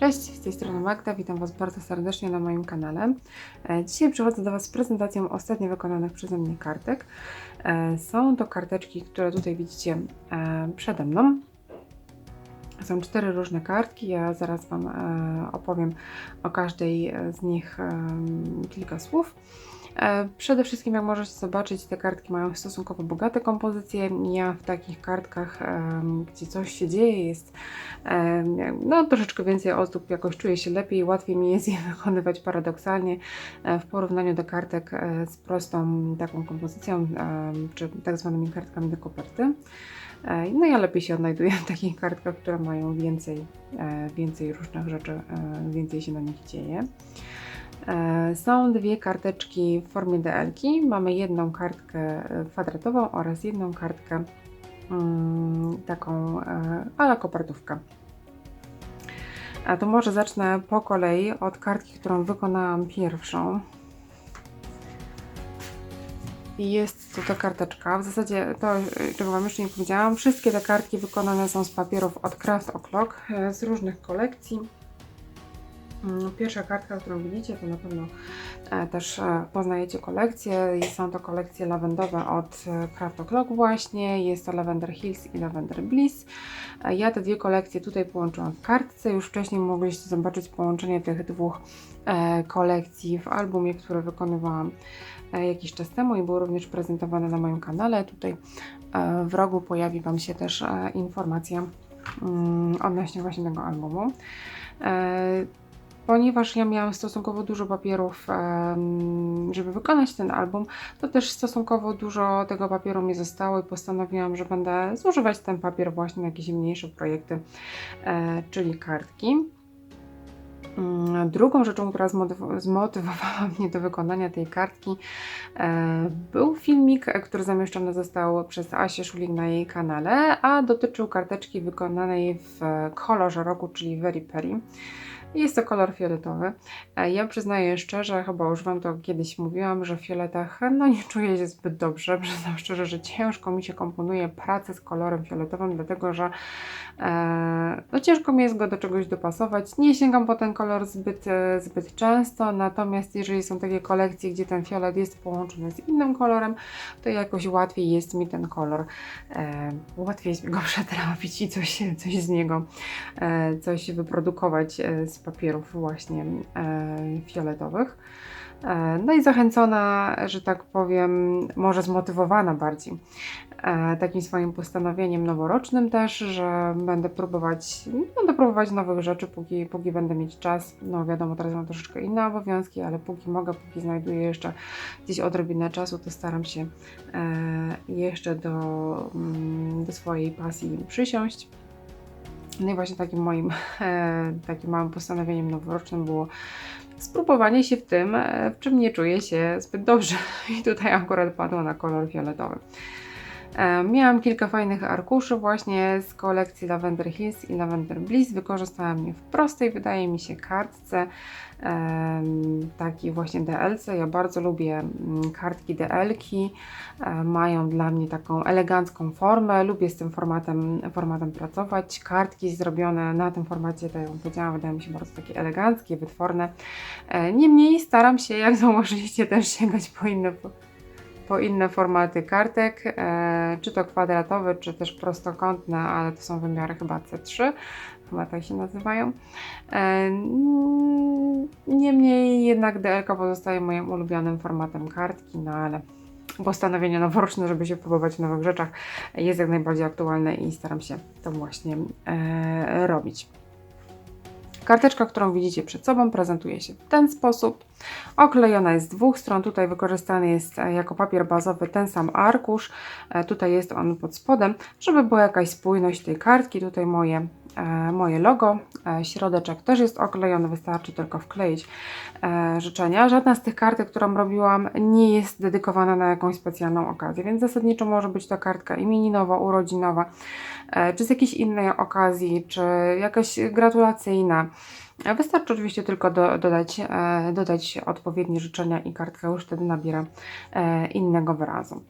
Cześć, z tej strony Magda, witam Was bardzo serdecznie na moim kanale. E, Dzisiaj przychodzę do Was z prezentacją ostatnio wykonanych przeze mnie kartek. E, Są to karteczki, które tutaj widzicie e, przede mną. Są cztery różne kartki, ja zaraz Wam opowiem o każdej z nich kilka słów. E, Przede wszystkim, jak możecie zobaczyć, te kartki mają stosunkowo bogate kompozycje. Ja w takich kartkach, gdzie coś się dzieje, jest no, troszeczkę więcej ozdób, jakoś czuję się lepiej, łatwiej mi jest je wykonywać paradoksalnie e, w porównaniu do kartek e, z prostą taką kompozycją, czy tak zwanymi kartkami do koperty. No ja lepiej się odnajduję w takich kartkach, które mają więcej, więcej różnych rzeczy, więcej się na nich dzieje. E, Są dwie karteczki w formie DL-ki. Mamy jedną kartkę e, kwadratową oraz jedną kartkę mm, taką e, ala kopertówka. A to może zacznę po kolei od kartki, którą wykonałam pierwszą. Jest to ta karteczka. W zasadzie to, czego Wam jeszcze nie powiedziałam, wszystkie te kartki wykonane są z papierów od Craft O'Clock z różnych kolekcji. Mm, Pierwsza kartka, którą widzicie, to na pewno e, też e, poznajecie kolekcję. Są to kolekcje lawendowe od e, Craft O'Clock właśnie. Jest to Lavender Hills i Lavender Bliss. Ja te dwie kolekcje tutaj połączyłam w kartce. Już wcześniej mogliście zobaczyć połączenie tych dwóch kolekcji w albumie, który wykonywałam jakiś czas temu i był również prezentowany na moim kanale. Tutaj w rogu pojawi Wam się też informacja mm, odnośnie właśnie tego albumu. Ponieważ ja miałam stosunkowo dużo papierów, żeby wykonać ten album, to też stosunkowo dużo tego papieru mi zostało i postanowiłam, że będę zużywać ten papier właśnie na jakieś mniejsze projekty, e, czyli kartki. Mm, Drugą rzeczą, która zmotyw- zmotywowała mnie do wykonania tej kartki, e, był filmik, który zamieszczony został przez Asię Szulik na jej kanale, a dotyczył karteczki wykonanej w kolorze roku, czyli Very Perry. Jest to kolor fioletowy. E, Ja przyznaję szczerze, chyba już Wam to kiedyś mówiłam, że w fioletach no nie czuję się zbyt dobrze. Przyznam szczerze, że ciężko mi się komponuje pracę z kolorem fioletowym, dlatego że e, no ciężko mi jest go do czegoś dopasować. Nie sięgam po ten kolor zbyt, e, zbyt często, natomiast jeżeli są takie kolekcje, gdzie ten fiolet jest połączony z innym kolorem, to jakoś łatwiej jest mi ten kolor, e, łatwiej jest mi go przetrawić i coś, coś z niego, e, coś wyprodukować e, z papierów właśnie e, fioletowych. E, No i zachęcona, że tak powiem, może zmotywowana bardziej e, takim swoim postanowieniem noworocznym też, że będę próbować, będę próbować nowych rzeczy, póki, póki będę mieć czas. No wiadomo, teraz mam troszeczkę inne obowiązki, ale póki mogę, póki znajduję jeszcze gdzieś odrobinę czasu, to staram się jeszcze do, mm, do swojej pasji przysiąść. No i właśnie takim moim e, takim małym postanowieniem noworocznym było spróbowanie się w tym, e, w czym nie czuję się zbyt dobrze. I tutaj akurat padło na kolor fioletowy. E, Miałam kilka fajnych arkuszy właśnie z kolekcji Lavender Hills i Lavender Bliss. Wykorzystałam je w prostej, wydaje mi się, kartce. em, Taki właśnie DLC. Ja bardzo lubię mm, kartki DL-ki. E, Mają dla mnie taką elegancką formę. Lubię z tym formatem, formatem pracować. Kartki zrobione na tym formacie, tak jak powiedziałam, wydają mi się bardzo takie eleganckie, wytworne. E, Niemniej staram się, jak zauważyliście, też sięgać po inne po inne formaty kartek, e, czy to kwadratowe, czy też prostokątne, ale to są wymiary chyba C3, chyba tak się nazywają. E, Niemniej jednak DLK pozostaje moim ulubionym formatem kartki, no ale postanowienie noworoczne, żeby się próbować w nowych rzeczach jest jak najbardziej aktualne i staram się to właśnie e, robić. Karteczka, którą widzicie przed sobą, prezentuje się w ten sposób. Oklejona jest z dwóch stron. Tutaj wykorzystany jest e, jako papier bazowy ten sam arkusz. E, Tutaj jest on pod spodem, żeby była jakaś spójność tej kartki. Tutaj moje, moje logo. E, Środeczek też jest oklejony, wystarczy tylko wkleić e, życzenia. Żadna z tych kartek, którą robiłam, nie jest dedykowana na jakąś specjalną okazję, więc zasadniczo może być to kartka imieninowa, urodzinowa, e, czy z jakiejś innej okazji, czy jakaś gratulacyjna. E, Wystarczy oczywiście tylko do, dodać, e, dodać odpowiednie życzenia i kartka już wtedy nabiera e, innego wyrazu.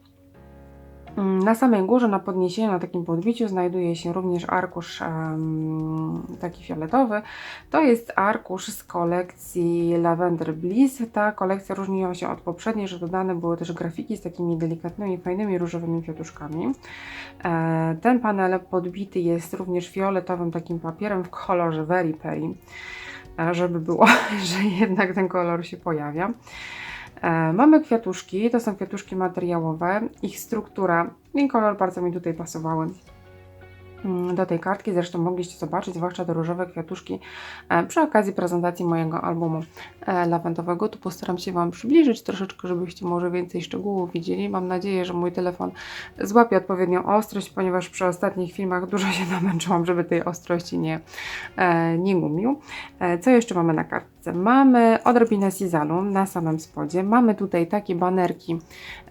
Mm, Na samej górze, na podniesieniu, na takim podbiciu znajduje się również arkusz em, taki fioletowy. To jest arkusz z kolekcji Lavender Bliss. Ta kolekcja różniła się od poprzedniej, że dodane były też grafiki z takimi delikatnymi, fajnymi różowymi kwiatuszkami. E, Ten panel podbity jest również fioletowym takim papierem w kolorze Very Perry, e, żeby było, że jednak ten kolor się pojawia. E, Mamy kwiatuszki, to są kwiatuszki materiałowe. Ich struktura i kolor bardzo mi tutaj pasowały mm, do tej kartki. Zresztą mogliście zobaczyć, zwłaszcza te różowe kwiatuszki e, przy okazji prezentacji mojego albumu e, lawendowego. Tu postaram się Wam przybliżyć troszeczkę, żebyście może więcej szczegółów widzieli. Mam nadzieję, że mój telefon złapie odpowiednią ostrość, ponieważ przy ostatnich filmach dużo się namęczyłam, żeby tej ostrości nie, nie gumił. Co jeszcze mamy na kartce? Mamy odrobinę sizalu na samym spodzie. Mamy tutaj takie banerki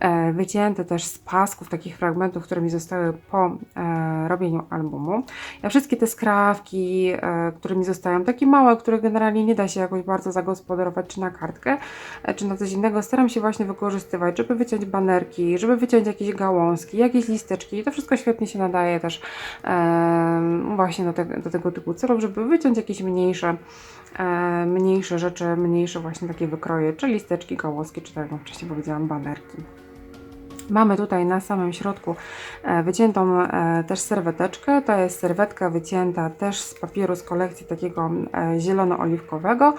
e, wycięte też z pasków, takich fragmentów, które mi zostały po e, robieniu albumu. Ja wszystkie te skrawki, e, które mi zostają, takie małe, które generalnie nie da się jakoś bardzo zagospodarować, czy na kartkę, czy na coś innego, staram się właśnie wykorzystywać, żeby wyciąć banerki, żeby wyciąć jakieś gałązki, jakieś listeczki. I to wszystko świetnie się nadaje też właśnie do, te, do tego typu celów, żeby wyciąć jakieś mniejsze mniejsze rzeczy, mniejsze właśnie takie wykroje, czy listeczki, gałązki, czy tak jak wcześniej powiedziałam, banerki. Mamy tutaj na samym środku e, wyciętą e, też serweteczkę. To jest serwetka wycięta też z papieru z kolekcji takiego e, zielono-oliwkowego.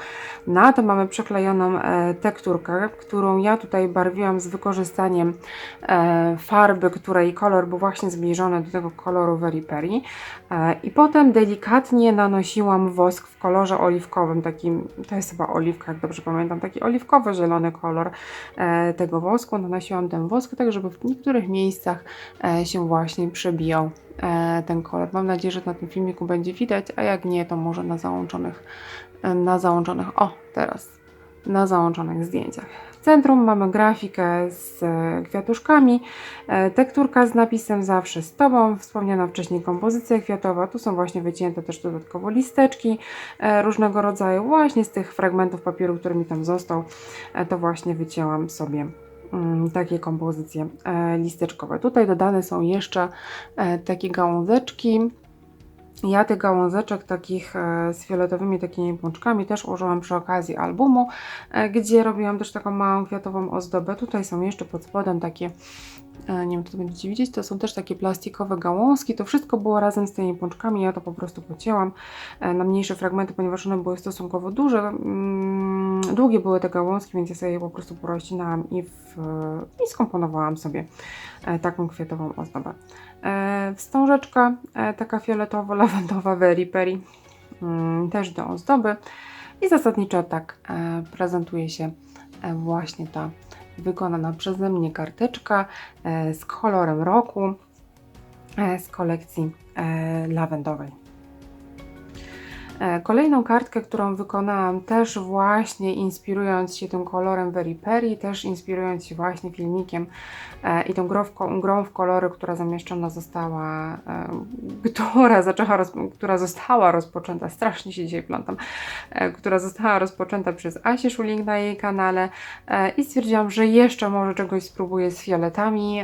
Na to mamy przyklejoną e, tekturkę, którą ja tutaj barwiłam z wykorzystaniem farby, której kolor był właśnie zbliżony do tego koloru. E, I potem delikatnie nanosiłam wosk w kolorze oliwkowym, takim, to jest chyba oliwka, jak dobrze pamiętam, taki oliwkowo-zielony kolor tego wosku. Nanosiłam ten wosk, tak żeby w niektórych miejscach e, się właśnie przebijał e, ten kolor. Mam nadzieję, że na tym filmiku będzie widać, a jak nie, to może na załączonych, e, na załączonych, o teraz, na załączonych zdjęciach. W centrum mamy grafikę z kwiatuszkami, tekturka z napisem zawsze z Tobą, wspomniana wcześniej kompozycja kwiatowa, tu są właśnie wycięte też dodatkowo listeczki różnego rodzaju, właśnie z tych fragmentów papieru, który mi tam został, to właśnie wycięłam sobie takie kompozycje e, listeczkowe. Tutaj dodane są jeszcze e, takie gałązeczki. Ja tych gałązeczek takich e, z fioletowymi takimi pączkami też użyłam przy okazji albumu, gdzie robiłam też taką małą kwiatową ozdobę. Tutaj są jeszcze pod spodem takie, nie wiem czy to będziecie widzieć, to są też takie plastikowe gałązki. To wszystko było razem z tymi pączkami, ja to po prostu pocięłam e, na mniejsze fragmenty, ponieważ one były stosunkowo duże. Mm, Długie były te gałązki, więc ja sobie je po prostu porozcinałam i, w, i skomponowałam sobie e, taką kwiatową ozdobę. E, Wstążeczka e, taka fioletowo-lawendowa Very Perry, mm, też do ozdoby. I zasadniczo tak e, prezentuje się e, właśnie ta wykonana przeze mnie karteczka e, z kolorem roku e, z kolekcji e, lawendowej. E, Kolejną kartkę, którą wykonałam też właśnie inspirując się tym kolorem Very Perry, też inspirując się właśnie filmikiem e, i tą grą w, grą w kolory, która zamieszczona została, e, która, zaczęła która została rozpoczęta, strasznie się dzisiaj plątam, która została rozpoczęta przez Asię Szuling na jej kanale i stwierdziłam, że jeszcze może czegoś spróbuję z fioletami.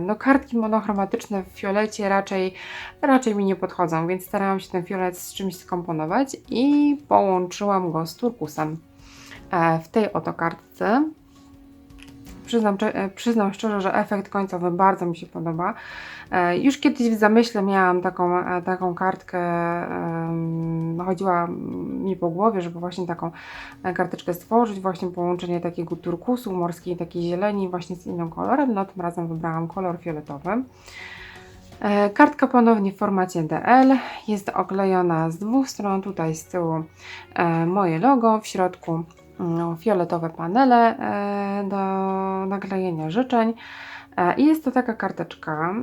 No kartki monochromatyczne w fiolecie raczej, raczej mi nie podchodzą, więc starałam się ten fiolet z czymś skomponować i połączyłam go z turkusem. E, W tej oto kartce Przyznam, e, przyznam szczerze, że efekt końcowy bardzo mi się podoba. E, Już kiedyś w zamyśle miałam taką, taką kartkę, em, chodziła mi po głowie, żeby właśnie taką karteczkę stworzyć, właśnie połączenie takiego turkusu, morskiej takiej zieleni właśnie z innym kolorem. No tym razem wybrałam kolor fioletowy. E, Kartka ponownie w formacie DL, jest oklejona z dwóch stron, tutaj z tyłu e, moje logo, w środku mm, fioletowe panele e, do naklejenia życzeń. I jest to taka karteczka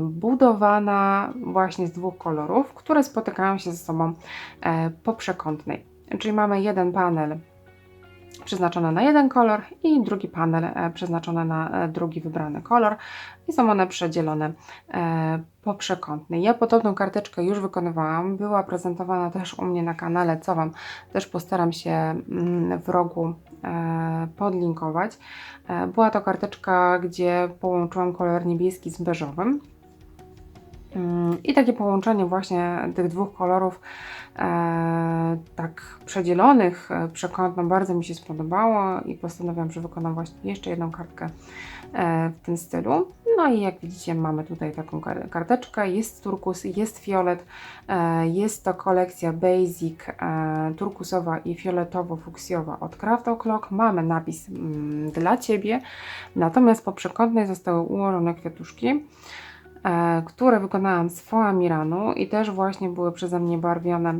budowana właśnie z dwóch kolorów, które spotykają się ze sobą po przekątnej. Czyli mamy jeden panel przeznaczone na jeden kolor i drugi panel e, przeznaczony na e, drugi wybrany kolor i są one przedzielone e, po. Ja podobną karteczkę już wykonywałam, była prezentowana też u mnie na kanale, co Wam też postaram się mm, w rogu podlinkować. Była to karteczka, gdzie połączyłam kolor niebieski z beżowym. Mm, I takie połączenie właśnie tych dwóch kolorów, e, tak przedzielonych e, przekątną, bardzo mi się spodobało i postanowiłam, że wykonam właśnie jeszcze jedną kartkę e, w tym stylu. No i jak widzicie, mamy tutaj taką kar- karteczkę. Jest turkus, jest fiolet. E, jest to kolekcja Basic e, turkusowa i fioletowo-fuksjowa od Craft O'Clock. Mamy napis mm, dla Ciebie, natomiast po przekątnej zostały ułożone kwiatuszki które wykonałam z foamiranu i też właśnie były przeze mnie barwione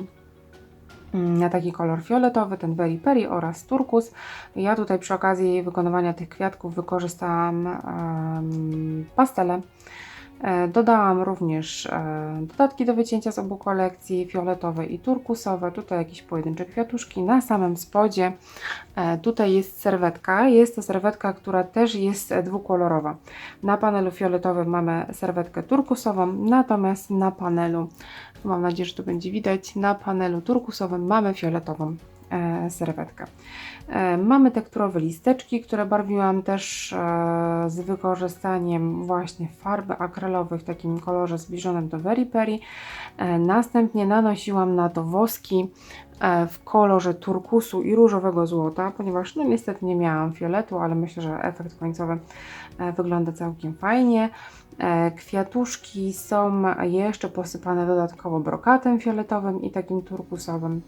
mm, na taki kolor fioletowy, ten Very Peri oraz turkus. Ja tutaj przy okazji wykonywania tych kwiatków wykorzystałam em, pastele. E, Dodałam również e, dodatki do wycięcia z obu kolekcji, fioletowe i turkusowe. Tutaj jakieś pojedyncze kwiatuszki. Na samym spodzie e, tutaj jest serwetka. Jest to serwetka, która też jest dwukolorowa. Na panelu fioletowym mamy serwetkę turkusową, natomiast na panelu, mam nadzieję, że to będzie widać, na panelu turkusowym mamy fioletową serwetkę. E, Mamy tekturowe listeczki, które barwiłam też e, z wykorzystaniem właśnie farby akrylowej w takim kolorze zbliżonym do Very Peri. E, Następnie nanosiłam na to woski e, w kolorze turkusu i różowego złota, ponieważ no niestety nie miałam fioletu, ale myślę, że efekt końcowy e, wygląda całkiem fajnie. E, Kwiatuszki są jeszcze posypane dodatkowo brokatem fioletowym i takim turkusowym.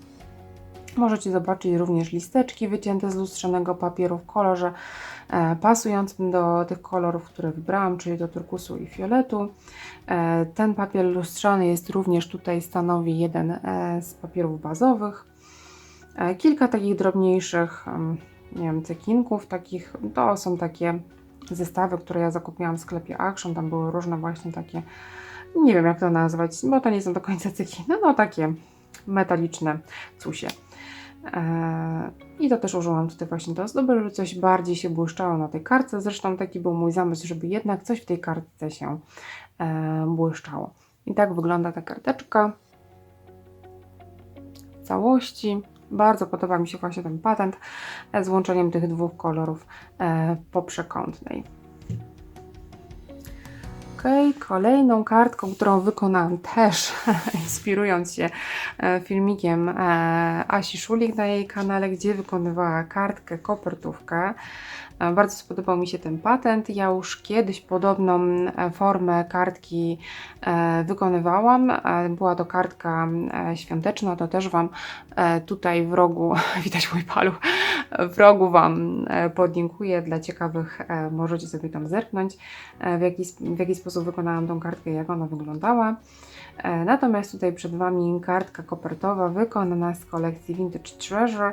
Możecie zobaczyć również listeczki wycięte z lustrzanego papieru w kolorze e, pasującym do tych kolorów, które wybrałam, czyli do turkusu i fioletu. E, ten papier lustrzany jest również tutaj stanowi jeden e, z papierów bazowych. Kilka takich drobniejszych, nie wiem, cekinków takich, to są takie zestawy, które ja zakupiłam w sklepie Action, tam były różne właśnie takie, nie wiem jak to nazwać, bo to nie są do końca cekiny, no takie metaliczne cusie. Eee, I to też użyłam tutaj właśnie do ozdoby, żeby coś bardziej się błyszczało na tej kartce. Zresztą taki był mój zamysł, żeby jednak coś w tej kartce się e, błyszczało. I tak wygląda ta karteczka w całości. Bardzo podoba mi się właśnie ten patent e, z łączeniem tych dwóch kolorów e, po przekątnej. Ok, kolejną kartką, którą wykonałam też inspirując się e, filmikiem e, Asi Szulik na jej kanale, gdzie wykonywała kartkę kopertówkę. E, Bardzo spodobał mi się ten patent. Ja już kiedyś podobną e, formę kartki e, wykonywałam. Była to kartka świąteczna, to też Wam tutaj w rogu, widać mój paluch, w rogu Wam podlinkuję. Dla ciekawych możecie sobie tam zerknąć, w jaki, w jaki sposób wykonałam tą kartkę, jak ona wyglądała. Natomiast tutaj przed Wami kartka kopertowa wykonana z kolekcji Vintage Treasure.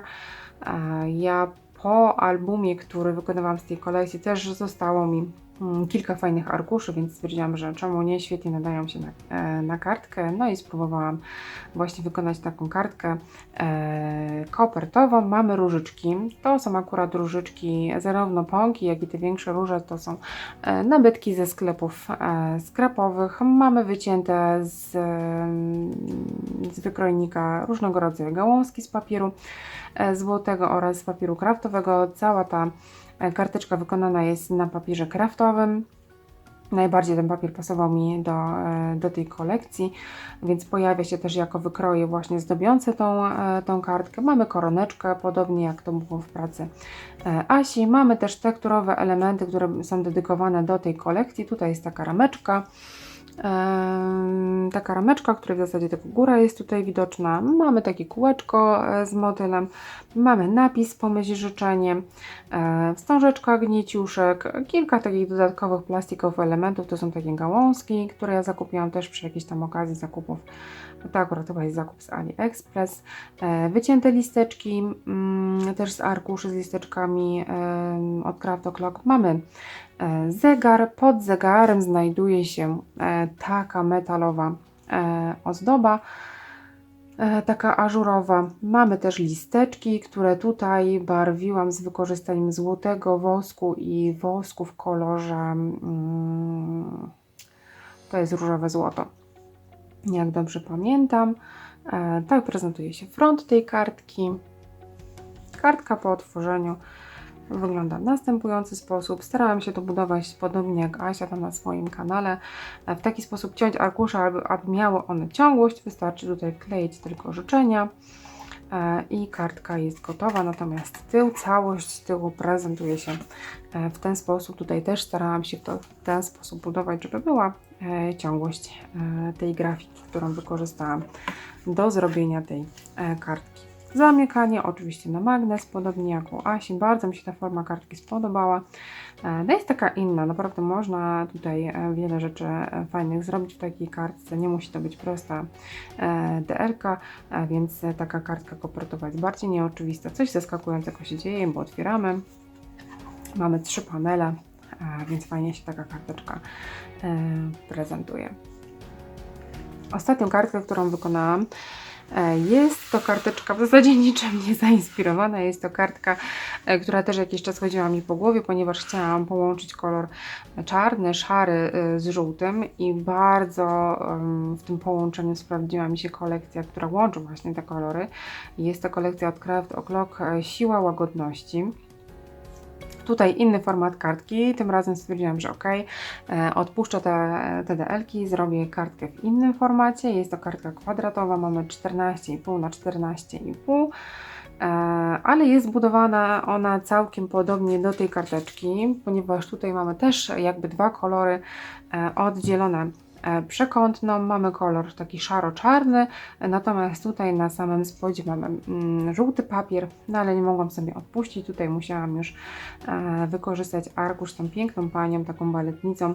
Ja po albumie, który wykonywałam z tej kolekcji, też zostało mi kilka fajnych arkuszy, więc stwierdziłam, że czemu nie, świetnie nadają się na, e, na kartkę. No i spróbowałam właśnie wykonać taką kartkę e, kopertową. Mamy różyczki. To są akurat różyczki, zarówno pąki, jak i te większe róże to są e, nabytki ze sklepów e. Mamy wycięte z, em, z wykrojnika różnego rodzaju gałązki z papieru e, złotego oraz z papieru kraftowego. Cała ta karteczka wykonana jest na papierze kraftowym. Najbardziej ten papier pasował mi do, e, do tej kolekcji, więc pojawia się też jako wykroje właśnie zdobiące tą, e, tą kartkę. Mamy koroneczkę, podobnie jak to było w pracy e, Asi. Mamy też tekturowe elementy, które są dedykowane do tej kolekcji. Tutaj jest taka rameczka. Taka rameczka, której w zasadzie tylko góra jest tutaj widoczna. Mamy takie kółeczko e, z motylem, mamy napis pomyśl życzenie, e, wstążeczka gnieciuszek, kilka takich dodatkowych plastikowych elementów, to są takie gałązki, które ja zakupiłam też przy jakiejś tam okazji zakupów. To akurat chyba jest zakup z AliExpress. E, wycięte listeczki, mm, też z arkuszy z listeczkami od Craft O'Clock. Mamy zegar. Pod zegarem znajduje się e, taka metalowa e, ozdoba. e, taka ażurowa. Mamy też listeczki, które tutaj barwiłam z wykorzystaniem złotego wosku i wosku w kolorze mm, to jest różowe złoto. Jak dobrze pamiętam. E, tak prezentuje się front tej kartki. Kartka po otworzeniu wygląda w następujący sposób. Starałam się to budować podobnie jak Asia tam na swoim kanale. E, W taki sposób ciąć arkusze, aby, aby miały one ciągłość. Wystarczy tutaj wkleić tylko życzenia e, i kartka jest gotowa. Natomiast tył, całość tyłu prezentuje się e, w ten sposób. Tutaj też starałam się to w ten sposób budować, żeby była ciągłość tej grafiki, którą wykorzystałam do zrobienia tej kartki. Zamykanie oczywiście na magnes, podobnie jak u Asi. Bardzo mi się ta forma kartki spodobała. E, No jest taka inna, naprawdę można tutaj e, wiele rzeczy e, fajnych zrobić w takiej kartce. Nie musi to być prosta DL-ka, e, więc taka kartka kopertowa jest bardziej nieoczywista. Coś zaskakującego się dzieje, bo otwieramy. Mamy trzy panele, więc fajnie się taka karteczka prezentuje. Ostatnią kartkę, którą wykonałam, jest to karteczka w zasadzie niczym nie zainspirowana. Jest to kartka, e, która też jakiś czas chodziła mi po głowie, ponieważ chciałam połączyć kolor czarny, szary e, z żółtym i bardzo w tym połączeniu sprawdziła mi się kolekcja, która łączy właśnie te kolory. Jest to kolekcja od Craft O'Clock e, Siła Łagodności. Tutaj inny format kartki, tym razem stwierdziłam, że ok, e, odpuszczę te TDL-ki, zrobię kartkę w innym formacie. Jest to kartka kwadratowa, mamy 14,5 na 14,5 e, ale jest zbudowana ona całkiem podobnie do tej karteczki, ponieważ tutaj mamy też jakby dwa kolory e, oddzielone przekątną. Mamy kolor taki szaro-czarny, e, natomiast tutaj na samym spodzie mamy mm, żółty papier, no ale nie mogłam sobie odpuścić. Tutaj musiałam już e, wykorzystać arkusz z tą piękną panią, taką baletnicą,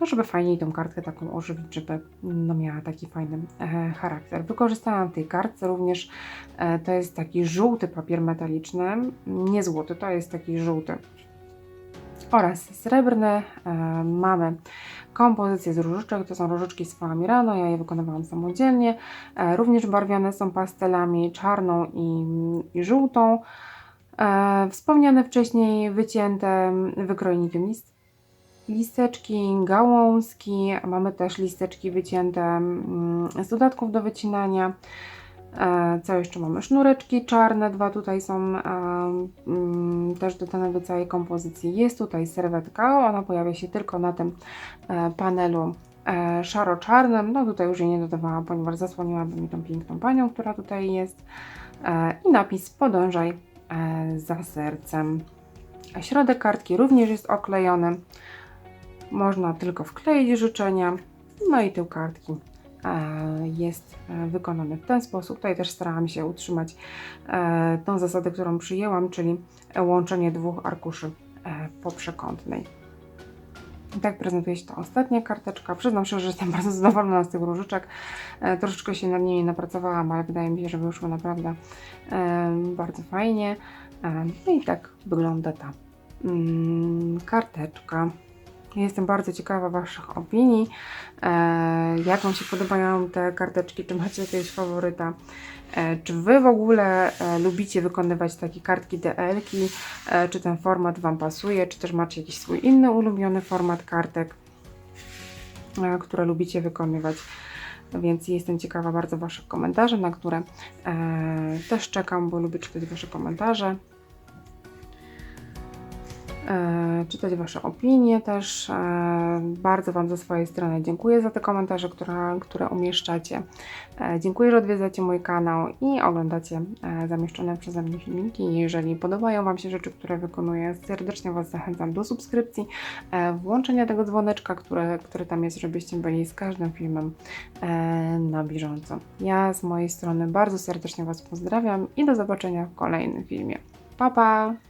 no żeby fajniej tą kartkę taką ożywić, żeby no, miała taki fajny e, charakter. Wykorzystałam w tej kartce również, e, to jest taki żółty papier metaliczny, nie złoty, to jest taki żółty oraz srebrny. E, mamy kompozycję z różyczek, to są różyczki z Mirano, ja je wykonywałam samodzielnie. E, również barwione są pastelami czarną i, i żółtą. E, wspomniane wcześniej wycięte wykrojnikiem list, listeczki, gałązki. Mamy też listeczki wycięte mm, z dodatków do wycinania. E, Co jeszcze mamy? Sznureczki czarne, dwa tutaj są e, mm, też dodane do całej kompozycji. Jest tutaj serwetka, ona pojawia się tylko na tym e, panelu szaro-czarnym. No tutaj już jej nie dodawałam, ponieważ zasłoniłaby mi tą piękną panią, która tutaj jest. I napis podążaj za sercem. Środek kartki również jest oklejony. Można tylko wkleić życzenia. No i tył kartki jest e, wykonany w ten sposób. Tutaj też starałam się utrzymać e, tą zasadę, którą przyjęłam, czyli łączenie dwóch arkuszy e, poprzekątnej. I tak prezentuje się ta ostatnia karteczka. Przyznam szczerze, że jestem bardzo zadowolona z tych różyczek. E, troszeczkę się nad nimi napracowałam, ale wydaje mi się, że wyszło naprawdę e, bardzo fajnie. E, no i tak wygląda ta mm, karteczka. Jestem bardzo ciekawa Waszych opinii. E, jak Wam się podobają te karteczki? Czy macie jakiegoś faworyta? E, czy Wy w ogóle e, lubicie wykonywać takie kartki DL-ki? Czy ten format Wam pasuje? Czy też macie jakiś swój inny ulubiony format kartek, które lubicie wykonywać? Więc jestem ciekawa bardzo Waszych komentarzy, na które też czekam, bo lubię czytać Wasze komentarze czytać Wasze opinie też. E, bardzo Wam ze swojej strony dziękuję za te komentarze, które, które umieszczacie. E, dziękuję, że odwiedzacie mój kanał i oglądacie e, zamieszczone przeze mnie filmiki. Jeżeli podobają Wam się rzeczy, które wykonuję, serdecznie Was zachęcam do subskrypcji, e, włączenia tego dzwoneczka, które, który tam jest, żebyście byli z każdym filmem e, na bieżąco. Ja z mojej strony bardzo serdecznie Was pozdrawiam i do zobaczenia w kolejnym filmie. Pa, pa!